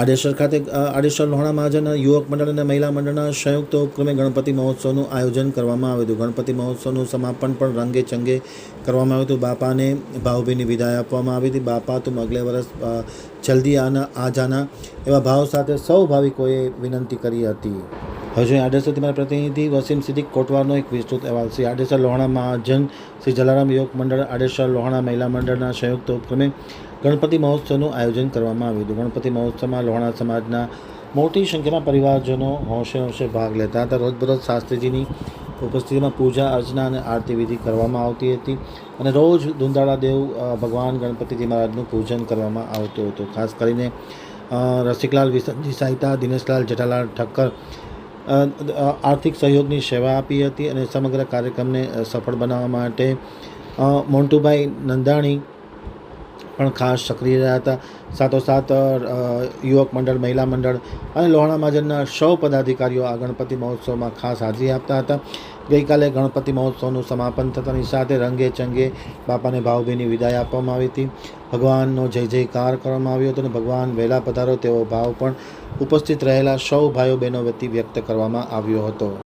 આડેસર ખાતે આડેસર લોહાણા મહાજન યુવક મંડળ અને મહિલા મંડળના સંયુક્ત ઉપક્રમે ગણપતિ મહોત્સવનું આયોજન કરવામાં આવ્યું હતું. ગણપતિ મહોત્સવનું સમાપન પણ રંગે ચંગે કરવામાં આવ્યું હતું. બાપાને ભાવભીની વિદાય આપવામાં આવી હતી. બાપા તું અગલે વર્ષ જલ્દી આના આ જાના એવા ભાવ સાથે સૌ ભાવિકોએ વિનંતી કરી હતી. હજુ આડેસરથી મારા પ્રતિનિધિ વસીમ સિદ્દીક કોટવાનો એક વિસ્તૃત અહેવાલ શ્રી આડેસર લોહાણા મહાજન શ્રી જલારામ યોગ મંડળ, આડેસર લોહાણા મહિલા મંડળના સંયુક્ત ઉપક્રમે ગણપતિ મહોત્સવનું આયોજન કરવામાં આવ્યું હતું. ગણપતિ મહોત્સવમાં લોહાણા સમાજના મોટી સંખ્યામાં પરિવારજનો હોંશે હોંશે ભાગ લેતા હતા. રોજબરોજ શાસ્ત્રીજીની ઉપસ્થિતિમાં પૂજા, અર્ચના અને આરતી વિધિ કરવામાં આવતી હતી અને રોજ દુંદાળા દેવ ભગવાન ગણપતિજી મહારાજનું પૂજન કરવામાં આવતું હતું. ખાસ કરીને રસિકલાલ વિસનજી સાહિતા દિનેશલાલ જેઠાલાલ ઠક્કર આર્થિક સહયોગની સેવા આપી હતી અને સમગ્ર કાર્યક્રમને સફળ બનાવવા માટે મોન્ટુભાઈ નંદાણી પણ ખાસ સક્રિય રહ્યા હતા. સાથોસાથ યુવક મંડળ, મહિલા મંડળ અને લોહાણા મહાજનના સૌ પદાધિકારીઓ આ ગણપતિ મહોત્સવમાં ખાસ હાજરી આપતા હતા. ગઈકાલે ગણપતિ મહોત્સવનું સમાપન થતાની સાથે રંગે ચંગે બાપાને ભાવભીની વિદાય આપવામાં આવી હતી. ભગવાનનો જય જયકાર કરવામાં આવ્યો હતો અને ભગવાન વહેલા પધારો તેવો ભાવ પણ ઉપસ્થિત રહેલા સૌ ભાઈઓ બહેનો વતી વ્યક્ત કરવામાં આવ્યો હતો.